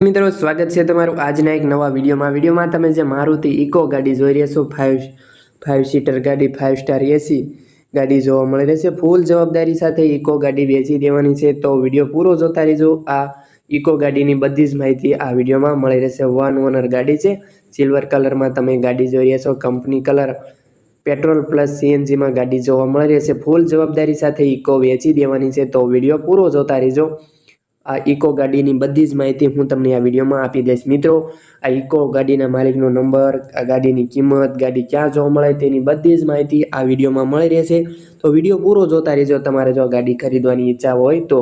મિત્રો, સ્વાગત છે તમારું આજના એક નવા વિડીયોમાં. વિડીયોમાં તમે જે મારુતિ ઇકો ગાડી જોઈ રહ્યા છો ફાઇવ ફાઇવ સીટર ગાડી ફાઇવ સ્ટાર એસી ગાડી જોવા મળી રહેશે ફૂલ જવાબદારી સાથે ઇકો ગાડી વેચી દેવાની છે. તો વીડિયો પૂરો જોતા રહેજો. આ ઇકો ગાડીની બધી જ માહિતી આ વિડીયોમાં મળી રહેશે. વન ઓનર ગાડી છે. સિલ્વર કલરમાં તમે ગાડી જોઈ રહ્યા છો. કંપની કલર પેટ્રોલ પ્લસ સીએનજીમાં ગાડી જોવા મળી રહેશે ફૂલ જવાબદારી સાથે ઇકો વેચી દેવાની છે. તો વીડિયો પૂરો જોતા રહેજો. આ ઇકો ગાડીની બધી જ માહિતી હું તમને આ વિડીયોમાં આપી દઈશ. મિત્રો, આ ઇકો ગાડીના માલિકનો નંબર, આ ગાડીની કિંમત, ગાડી ક્યાં જોવા મળે તેની બધી જ માહિતી આ વિડીયોમાં મળી રહેશે. તો વીડિયો પૂરો જોતા રહેજો. તમારે જો ગાડી ખરીદવાની ઈચ્છા હોય તો.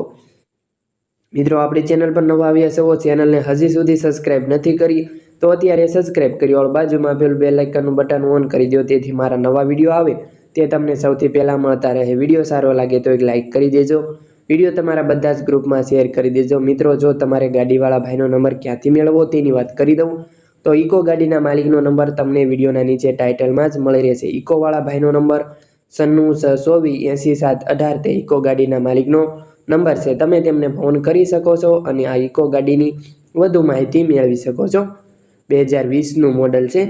મિત્રો, આપણી ચેનલ પર નવા આવ્યા છો ચેનલને હજી સુધી સબસ્ક્રાઇબ નથી કરી, તો અત્યારે સબસ્ક્રાઇબ કરી ઓળ બાજુમાં પેલું બે લાઇકનનું બટન ઓન કરી દો, તેથી મારા નવા વીડિયો આવે તે તમને સૌથી પહેલાં મળતા રહે. વીડિયો સારો લાગે તો એક લાઇક કરી દેજો. વીડિયો તમારા બધા જ ગ્રુપમાં શેર કરી દેજો. મિત્રો, જો તમારે ગાડીવાળા ભાઈનો નંબર ક્યાંથી મેળવવો તેની વાત કરી દઉં. તો ઇકો ગાડીના માલિકનો નંબર તમને વિડીયોના નીચે ટાઇટલમાં જ મળી રહેશે. ઇકોવાળા ભાઈનો નંબર સન્નું છ ચોવીસ એંસી સાત અઢાર તે ઇકો ગાડીના માલિકનો નંબર છે. તમે તેમને ફોન કરી શકો છો અને આ ઇકો ગાડીની વધુ માહિતી મેળવી શકો છો. બે હજાર વીસનું મોડલ છે.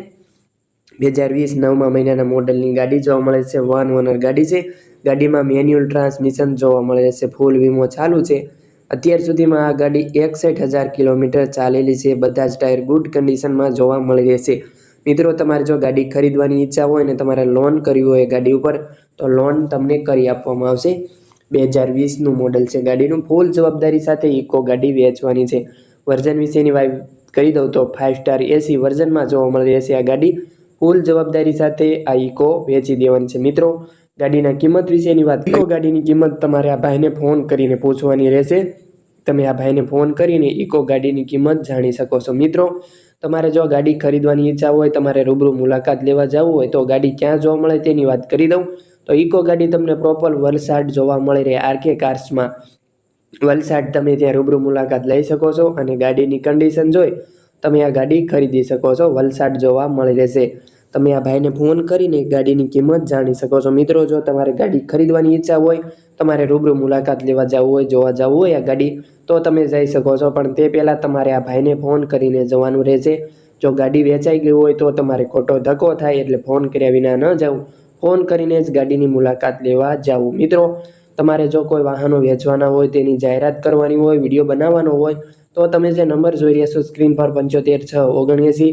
બે હજાર વીસ નવમા મહિનાના મોડલની ગાડી જોવા મળે છે. વન ઓનર ગાડી છે. ગાડીમાં મેન્યુઅલ ટ્રાન્સમિશન જોવા મળે છે. ફૂલ વીમો ચાલુ છે. અત્યાર સુધીમાં આ ગાડી એકસઠ હજાર કિલોમીટર ચાલેલી છે. બધા જ ટાયર ગુડ કન્ડિશનમાં જોવા મળી રહેશે. મિત્રો, તમારે જો ગાડી ખરીદવાની ઈચ્છા હોય ને તમારે લોન કરવી હોય ગાડી ઉપર, તો લોન તમને કરી આપવામાં આવશે. બે હજાર વીસનું મોડલ છે ગાડીનું. ફૂલ જવાબદારી સાથે ઇકો ગાડી વેચવાની છે. વર્ઝન વિશેની વાત કરી દઉં તો ફાઇવ સ્ટાર એસી વર્ઝનમાં જોવા મળી રહેશે આ ગાડી. ફૂલ જવાબદારી સાથે આ ઇકો વેચી દેવાની છે. મિત્રો, ગાડીના કિંમત વિશેની વાત ઇકો ગાડીની કિંમત તમારે આ ભાઈને ફોન કરીને પૂછવાની રહેશે. તમે આ ભાઈને ફોન કરીને ઇકો ગાડીની કિંમત જાણી શકો છો. મિત્રો, તમારે જો ગાડી ખરીદવાની ઈચ્છા હોય, તમારે રૂબરૂ મુલાકાત લેવા જવું હોય, તો ગાડી ક્યાં જોવા મળે તેની વાત કરી દઉં. તો ઇકો ગાડી તમને પ્રોપર વલસાડ જોવા મળી રહે આરકે કાર્સમાં. વલસાડ તમે ત્યાં રૂબરૂ મુલાકાત લઈ શકો છો અને ગાડીની કન્ડિશન જોઈ તમે આ ગાડી ખરીદી શકો છો. વલસાડ જોવા મળી રહેશે. તમે આ ભાઈને ફોન કરીને ગાડીની કિંમત જાણી શકો છો. મિત્રો, જો તમારે ગાડી ખરીદવાની ઈચ્છા હોય, તમારે રૂબરૂ મુલાકાત લેવા જવું હોય, જોવા જવું હોય આ ગાડી, તો તમે જઈ શકો છો. પણ તે પહેલાં તમારે આ ભાઈને ફોન કરીને જવાનું રહેશે. જો ગાડી વેચાઈ ગઈ હોય, તો તમારે ખોટો ધક્કો થાય એટલે ફોન કર્યા વિના ન જવું. ફોન કરીને જ ગાડીની મુલાકાત લેવા જવું. મિત્રો, તમારે જો કોઈ વાહનો વેચવાના હોય, તેની જાહેરાત કરવાની હોય, વીડિયો બનાવવાનો હોય, તો તમે જે નંબર જોઈ રહ્યા છો, સ્ક્રીન પર પંચોતેર છ ઓગણએંસી